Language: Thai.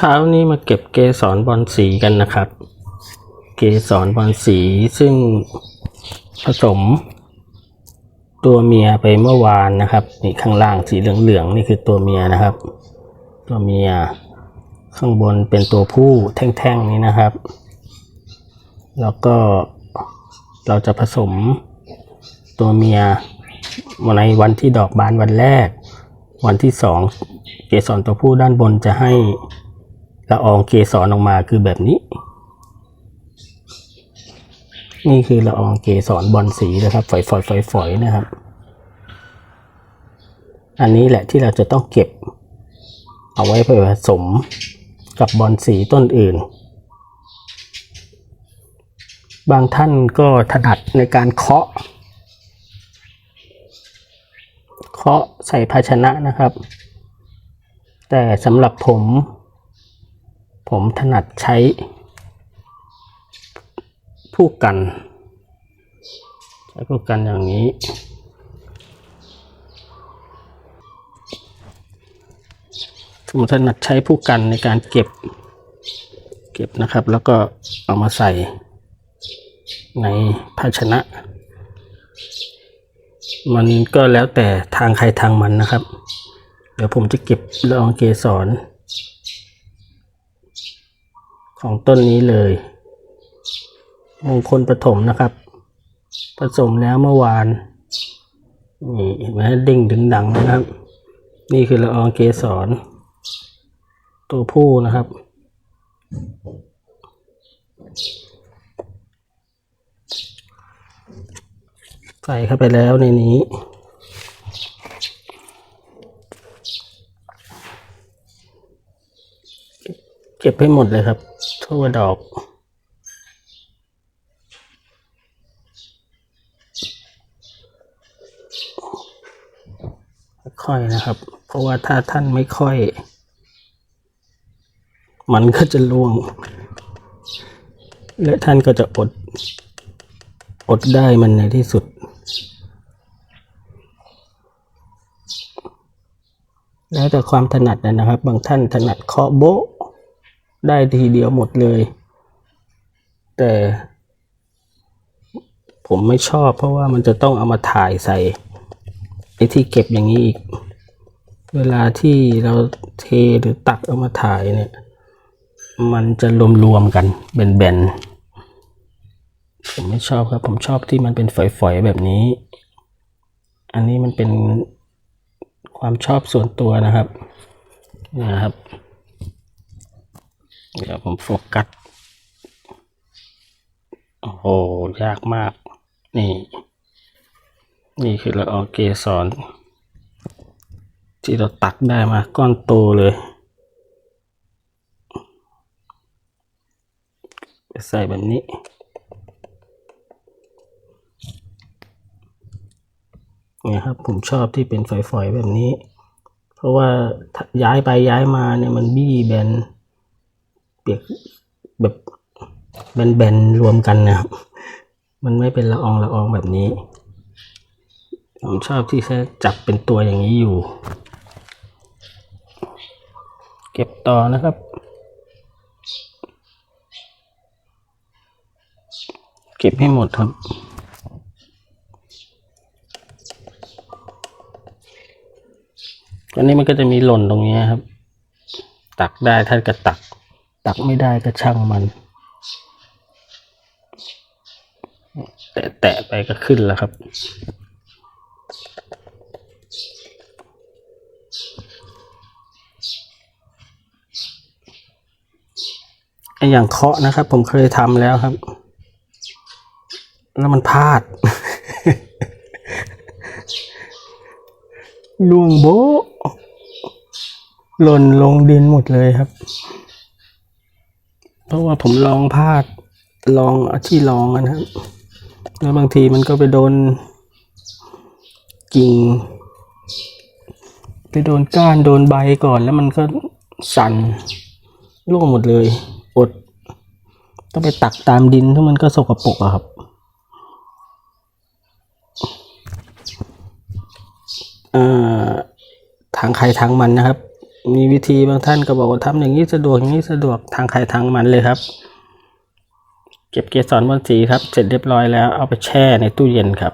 เช้านี้มาเก็บเกสรบอลสีกันนะครับ เกสรบอลสีซึ่งผสม ตัวเมียไปเมื่อวานนะครับนี่ข้างล่างสีเหลืองๆนี่คือตัวเมียนะครับ ตัวเมียข้างบนเป็นตัวผู้แท่งๆนี้นะครับ แล้วก็เราจะผสมตัวเมียในวันที่ดอกบานวันแรก วันที่สองเกสรตัวผู้ด้านบนจะให้ ละอองเกสรออกมาคือแบบนี้ นี่คือละอองเกสรบอลสีนะครับ ฝอยๆฝอยๆนะครับ อันนี้แหละที่เราจะต้องเก็บ เอาไว้ไปผสมกับบอลสีต้นอื่น บางท่านก็ถนัดในการเคาะ เคาะใส่ภาชนะนะครับ แต่สำหรับผม ผมถนัดใช้ผู้กัน ใช้ผู้กันอย่างนี้ ผมถนัดใช้ผู้กันในการเก็บ เก็บนะครับ แล้วก็เอามาใส่ในภาชนะ มันก็แล้วแต่ทางใครทางมันนะครับ เดี๋ยวผมจะเก็บละอองเกสร ของต้นนี้เลย มงคลปฐมนะครับ ผสมแล้วเมื่อวาน นี่เห็นไหมดิ่งถึงดังนะครับ นี่คือละอองเกสร ตัวผู้นะครับ ใส่เข้าไปแล้วในนี้เก็บให้หมดเลยครับ ทั่วดอก ค่อยนะครับ เพราะว่าถ้าท่านไม่ค่อย มันก็จะล่วง และท่านก็จะอด อดได้มันในที่สุด แล้วแต่ความถนัดนะครับ บางท่านถนัดเคาะโบ๊ะ ได้ทีเดียวหมดเลย แต่ ผมไม่ชอบเพราะว่ามันจะต้องเอามาถ่ายใส่ไอ้ที่เก็บอย่างนี้อีก เวลาที่เราเทหรือตักเอามาถ่ายเนี่ย มันจะรวมๆกันเป็นแบนๆ ผมไม่ชอบครับ ผมชอบที่มันเป็นฝอยๆแบบนี้ อันนี้มันเป็นความชอบส่วนตัวนะครับนะครับ เดี๋ยวผมโฟกัส โอ้โห ยากมาก นี่ นี่คือละออเกสรที่เราตักได้มาก้อนโตเลยไปใส่แบบนี้เนี่ยครับผมชอบที่เป็นฝอยๆแบบนี้ เพราะว่าย้ายไปย้ายมาเนี่ยมันบี้แบน ปียกแบบแบนๆรวมกันนะครับ มันไม่เป็นละอองละอองแบบนี้ ผมชอบที่จะจับเป็นตัวอย่างนี้อยู่ เก็บต่อนะครับ เก็บให้หมดครับอันนี้มันก็จะมีหล่นตรงนี้ครับ ตักได้ท่านก็ตัก ตักไม่ได้ก็ช่างมัน แตะแตะไปก็ขึ้นแล้วครับไออย่างเคาะนะครับ ผมเคยทำแล้วครับ แล้วมันพลาดล่วงโบหล่นลงดินหมดเลยครับ เพราะว่าผมลองพลาดลองอาที่ลองนะครับ แล้วบางทีมันก็ไปโดนกิ่ง ไปโดนก้านโดนใบก่อนแล้วมันก็สั่นร่วงหมดเลย อด ต้องไปตักตามดินที่มันก็สกปรกอะครับ อ่อทางใครทางมันนะครับ มีวิธีบางท่านก็บอกว่าทำอย่างนี้สะดวกอย่างนี้สะดวกทางใครทางมันเลยครับ เก็บเกสรบอนสีครับ เสร็จเรียบร้อยแล้วเอาไปแช่ในตู้เย็นครับ